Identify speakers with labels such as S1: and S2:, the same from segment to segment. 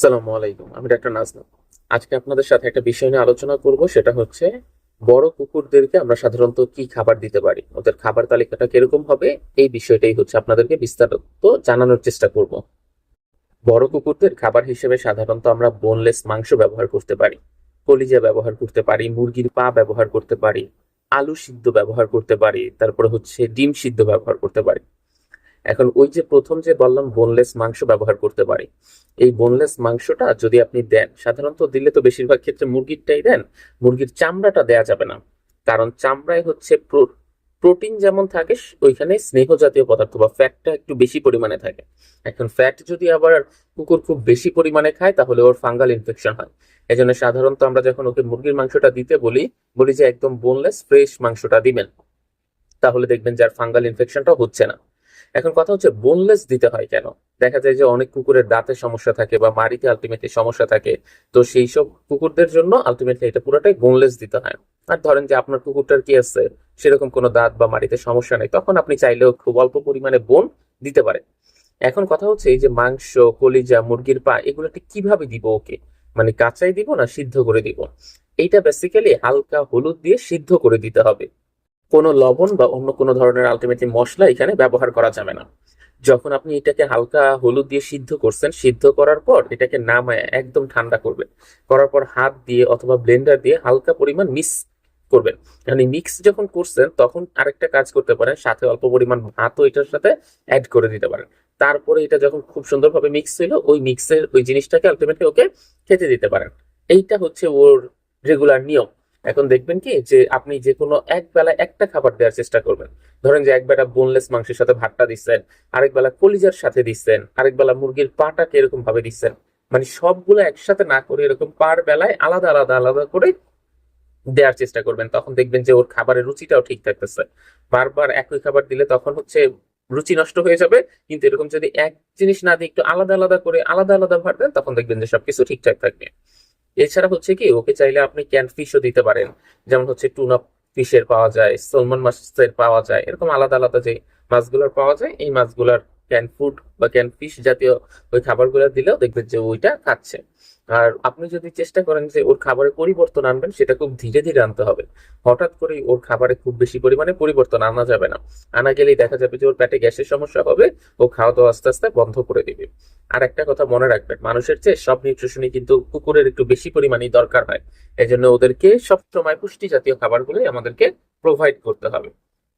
S1: সালামু আলাইকুম, আমি ডাক্তার নাজমুল। আজকে আপনাদের সাথে একটা বিষয় নিয়ে আলোচনা করব, সেটা হচ্ছে বড় কুকুরদেরকে আমরা সাধারণত কি খাবার দিতে পারি, ওদের খাবার তালিকাটা কীরকম হবে, এই বিষয়টাই হচ্ছে আপনাদেরকে বিস্তারিত জানানোর চেষ্টা করব। বড় কুকুরদের খাবার হিসেবে সাধারণত আমরা বোনলেস মাংস ব্যবহার করতে পারি, কলিজা ব্যবহার করতে পারি, মুরগির পা ব্যবহার করতে পারি, আলু সিদ্ধ ব্যবহার করতে পারি, তারপরে হচ্ছে ডিম সিদ্ধ ব্যবহার করতে পারি। এখন ওই যে প্রথম যে বললাম বোনলেস মাংস ব্যবহার করতে পারি, এই বোনলেস মাংসটা যদি আপনি দেন, সাধারণত দিলে তো বেশিরভাগ ক্ষেত্রে মুরগিরটাই দেন, মুরগির চামড়াটা দেয়া যাবে না। কারণ চামড়ায় হচ্ছে প্রো- প্রোটিন যেমন থাকে, ওইখানে স্নেহ জাতীয় পদার্থ বা ফ্যাটটা একটু বেশি পরিমাণে থাকে। এখন ফ্যাট যদি আবার কুকুর খুব বেশি পরিমাণে খায়, তাহলে ওর ফাঙ্গাল ইনফেকশন হয়। এই জন্য সাধারণত আমরা যখন ওকে মুরগির মাংসটা দিতে বলি বলি যে একদম বোনলেস ফ্রেশ মাংসটা দিবেন। তাহলে দেখবেন যার ফাঙ্গাল ইনফেকশনটা হচ্ছে না। এখন কথা হচ্ছে বোনলেস দিতে হয় কেন? দেখা যায় যে অনেক কুকুরের দাঁতের সমস্যা থাকে বা মাড়িতে আলটিমেটলি সমস্যা থাকে। তো সেই সব কুকুরদের জন্য আলটিমেটলি এটা পুরোটাই বোনলেস দিতে হয়। আর ধরেন যে আপনার কুকুরটার কি আছে, সেরকম কোনো দাঁত বা মাড়িতে সমস্যা নেই, তখন আপনি চাইলেও খুব অল্প পরিমাণে বোন দিতে পারেন। এখন কথা হচ্ছে, এই যে মাংস, কলিজা, মুরগির পা, এগুলোকে কীভাবে দিব ওকে? মানে কাঁচাই দিব না সিদ্ধ করে দিব? এইটা বেসিক্যালি হালকা হলুদ দিয়ে সিদ্ধ করে দিতে হবে। কোনো লবণ বা অন্য কোনো ধরনের আলটিমেটলি মশলা এখানে ব্যবহার করা যাবে না। যখন আপনি এটাকে হালকা হলুদ দিয়ে সিদ্ধ করছেন, সিদ্ধ করার পর এটাকে নামায় একদম ঠান্ডা করবে করার পর হাত দিয়ে অথবা ব্লেন্ডার দিয়ে হালকা পরিমাণ মিক্স করবেন। মানে মিক্স যখন করছেন, তখন আরেকটা কাজ করতে পারেন, সাথে অল্প পরিমাণ ভাতও এটার সাথে অ্যাড করে দিতে পারেন। তারপরে এটা যখন খুব সুন্দরভাবে মিক্স হইল ওই মিক্সের ওই জিনিসটাকে আলটিমেটলি ওকে খেতে দিতে পারেন। এইটা হচ্ছে ওর রেগুলার নিয়ম। এখন দেখবেন কি যে আপনি যে কোনো এক বেলা একটা খাবার দেওয়ার চেষ্টা করবেন। ধরেন যে এক বেলা বোনলেস মাংসের সাথে ভাতটা দিচ্ছেন, আরেক বেলা কলিজার সাথে দিচ্ছেন, আরেক বেলা মুরগির পাটাকে এরকম ভাবে দিচ্ছেন। মানে সবগুলো একসাথে না করে এরকম পার বেলায় আলাদা আলাদা আলাদা করে দেওয়ার চেষ্টা করবেন। তখন দেখবেন যে ওর খাবারের রুচিটাও ঠিক থাকতেছে। বারবার একই খাবার দিলে তখন হচ্ছে রুচি নষ্ট হয়ে যাবে। কিন্তু এরকম যদি এক জিনিস না দিয়ে একটু আলাদা আলাদা করে আলাদা আলাদা ভাত দেন, তখন দেখবেন যে সবকিছু ঠিকঠাক থাকবে। এছাড়া হচ্ছে কি, ওকে চাইলে আপনি ক্যান ফিশও দিতে পারেন। যেমন হচ্ছে টুনা ফিশের পাওয়া যায় সলমন মাছের পাওয়া যায়, এরকম আলাদা আলাদা যে মাছগুলোর পাওয়া যায়, এই মাছগুলোর ক্যান ফুড বা ক্যান ফিশ জাতীয় ওই খাবারগুলো দিলেও দেখবেন যে ওইটা খাচ্ছে। আর আপনি যদি চেষ্টা করেন যে ওর খাবারে পরিবর্তন আনবেন, সেটা খুব ধীরে ধীরে আনতে হবে। হঠাৎ করে ওর খাবারে খুব বেশি পরিমাণে পরিবর্তন আনা যাবে না। আনা গেলেই দেখা যাবে যে ওর পেটে গ্যাসের সমস্যা হবে, ও খাওয়া দাওয়া আস্তে আস্তে বন্ধ করে দিবে। আর একটা কথা মনে রাখবেন, মানুষের চেয়ে সব নিউট্রিশনই কিন্তু কুকুরের একটু বেশি পরিমাণেই দরকার হয়। এই জন্য ওদেরকে সবসময় পুষ্টি জাতীয় খাবারগুলোই আমাদেরকে প্রোভাইড করতে হবে।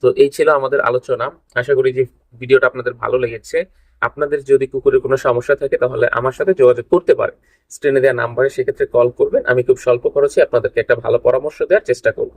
S1: তো এই ছিল আমাদের আলোচনা। আশা করি যে ভিডিওটা আপনাদের ভালো লেগেছে। আপনাদের যদি কুকুরের কোনো সমস্যা থাকে তাহলে আমার সাথে যোগাযোগ করতে পারে স্ক্রিনে দেওয়া নাম্বারে সেক্ষেত্রে কল করবেন। আমি খুব স্বল্প খরচে আপনাদেরকে একটা ভালো পরামর্শ দেওয়ার চেষ্টা করব।